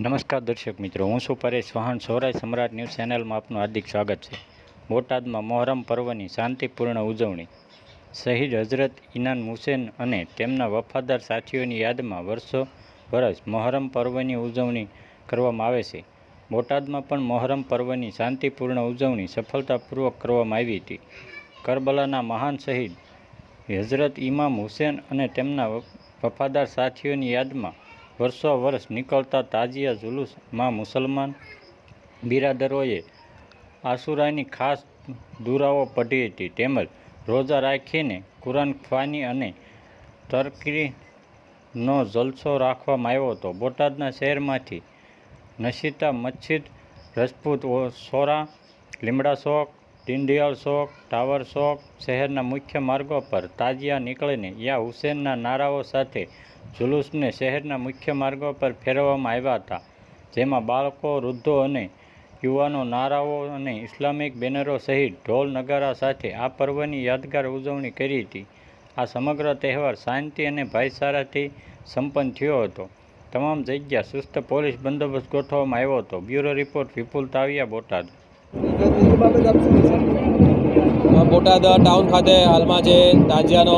નમસ્કાર દર્શક મિત્રો, હું છું પરેશ ચૌહાણ સૌરાય સમ્રાટ ન્યૂઝ ચેનલમાં આપનું હાર્દિક સ્વાગત છે. બોટાદમાં મોહરમ પર્વની શાંતિપૂર્ણ ઉજવણી. શહીદ હઝરત ઇનાન હુસેન અને તેમના વફાદાર સાથીઓની યાદમાં વર્ષો, વરસ મોહરમ પર્વની ઉજવણી કરવામાં આવે છે. બોટાદમાં પણ મોહરમ પર્વની શાંતિપૂર્ણ ઉજવણી સફળતાપૂર્વક કરવામાં આવી હતી. કરબલાના મહાન શહીદ હઝરત ઇમામ હુસેન અને તેમના વફાદાર સાથીઓની યાદમાં વર્ષો વર્ષ નીકળતા તાજિયા જુલુસમાં મુસલમાન બિરાદરોએ આસુરાની ખાસ દુરાઓ પઢી હતી. તેમજ રોજા રાખીને કુરાન ખવાની અને તરકીનો જલસો રાખવામાં આવ્યો હતો. બોટાદના શહેરમાંથી નશીતા મસ્જિદ રજપૂત સોરા, લીમડા ચોક ડિંડિયાળ ચોક, ટાવર ચોક શહેરના મુખ્ય માર્ગો પર તાજિયા નીકળીને યા હુસેનના નારાઓ સાથે જુલુસને શહેરના મુખ્ય માર્ગો પર ફેરવવામાં આવ્યા હતા, જેમાં બાળકો, વૃદ્ધો અને યુવાનો, નારાઓ અને ઇસ્લામિક બેનરો સહિત ઢોલ નગારા સાથે આ પર્વની યાદગાર ઉજવણી કરી હતી. આ સમગ્ર તહેવાર શાંતિ અને ભાઈચારાથી સંપન્ન થયો હતો. તમામ જગ્યા સુસ્ત પોલીસ બંદોબસ્ત ગોઠવવામાં આવ્યો હતો. Bureau report Vipul Taviya Botad. Botad town ખાતે હાલમાં જે તાજિયાનો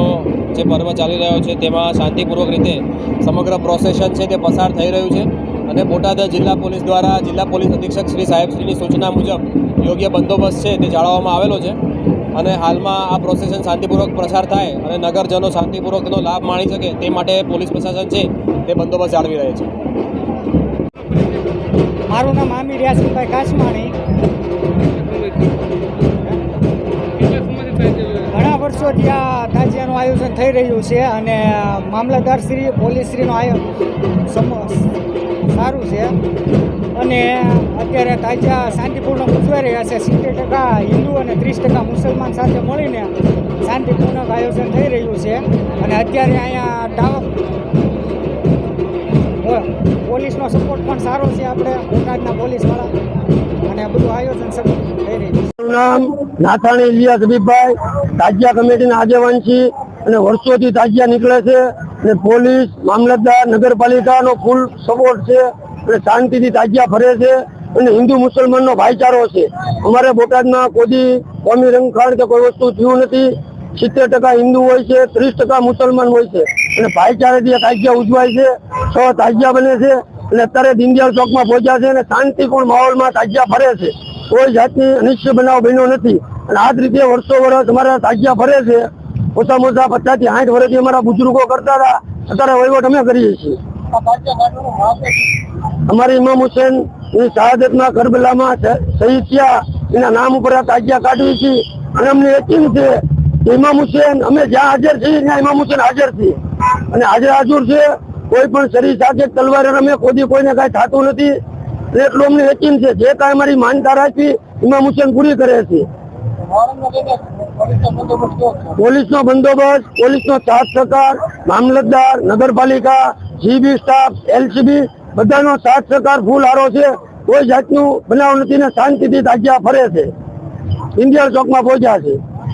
જે પર્વ ચાલી રહ્યો છે, તેમાં શાંતિપૂર્વક રીતે સમગ્ર પ્રોસેશન છે તે પસાર થઈ રહ્યું છે અને બોટાદ જિલ્લા પોલીસ દ્વારા જિલ્લા પોલીસ અધિક્ષક શ્રી સાહેબશ્રીની સૂચના મુજબ યોગ્ય બંદોબસ્ત છે તે જાળવવામાં આવેલો છે અને હાલમાં આ પ્રોસેશન શાંતિપૂર્વક પ્રસાર થાય અને નગરજનો શાંતિપૂર્વક તેનો લાભ માણી શકે તે માટે પોલીસ પ્રશાસન છે તે બંદોબસ્ત જાળવી રહે છે. મારું નામ આમિર યાસીનભાઈ કાસમાણી. ઘણા ત્યાં તાજિયાનું આયોજન થઈ રહ્યું છે અને મામલતદારશ્રી પોલીસશ્રીનું આયોજન સારું છે. અને અત્યારે તાજિયા શાંતિપૂર્ણ ઉજવાઈ રહ્યા છે. સિત્તેર ટકા હિન્દુ અને ત્રીસ ટકા મુસલમાન સાથે મળીને શાંતિપૂર્ણક આયોજન થઈ રહ્યું છે. અને અત્યારે અહીંયા ટાવર પોલીસનો સપોર્ટ પણ સારો છે. આપણે બોટાદના પોલીસવાળા નામ નાથાણી ઇલિયાસ હબીબભાઈ તાજિયા કમિટીના આગેવાન છીએ અને વર્ષોથી તાજિયા નીકળે છે અને પોલીસ, મામલતદાર, નગરપાલિકાનો ફૂલ સપોર્ટ છે અને શાંતિથી તાજિયા ફરે છે અને હિન્દુ મુસલમાનનો ભાઈચારો છે. અમારે બોટાદમાં કોઈ કોમી રંગખાણ કે કોઈ વસ્તુ થયું નથી. સિત્તેર ટકા હિન્દુ હોય છે, ત્રીસ ટકા મુસલમાન હોય છે. અને ભાઈચારાથી તાજિયા ઉજવાય છે, છ તાજિયા બને છે અને અત્યારે દીનદયાળ ચોકમાં પહોંચ્યા છે અને શાંતિપૂર્ણ માહોલમાં તાજિયા ફરે છે. કોઈ જાતની અનિશ્ચય બનાવ બન્યો નથી. અને આ જ રીતે વર્ષો વર્ષ અમારા તાજિયા ફરે છે. ઓછામાં ઓછા પચાસથી આઠ વર્ષથી અમારા બુજુર્ગો કરતા હતા. અત્યારે વહીવટ અમે કરીએ છીએ. અમારી ઇમામ હુસેનની શહાદતમાં કરબલામાં શહીદ થયા. એના નામ ઉપર આ તાજિયા કાઢવી છીએ અને અમને યકીન છે ઇમામ હુસેન, અમે જ્યાં હાજર છીએ ત્યાં ઇમામ હુસેન હાજર છીએ અને હાજર હાજર છે, કોઈ પણ શરીર સાથે તલવાર અમે કોઈ કોઈને કાંઈ થતું નથી. એટલું અમને છે. જે કાંઈ અમારી માનતા રાખી ઇમામ હુસેન પૂરી કરે છે. પોલીસનો બંદોબસ્ત, પોલીસનો સાથ સહકાર મામલતદાર, નગરપાલિકા, જીબી સ્ટાફ, એલસીબી, બધાનો સાથ સહકાર ફૂલ હારો છે. કોઈ જાતનું બનાવ નથી ને શાંતિથી તાજ્યા ફરે છે. ઇન્ડિયન ચોકમાં પહોંચ્યા છે.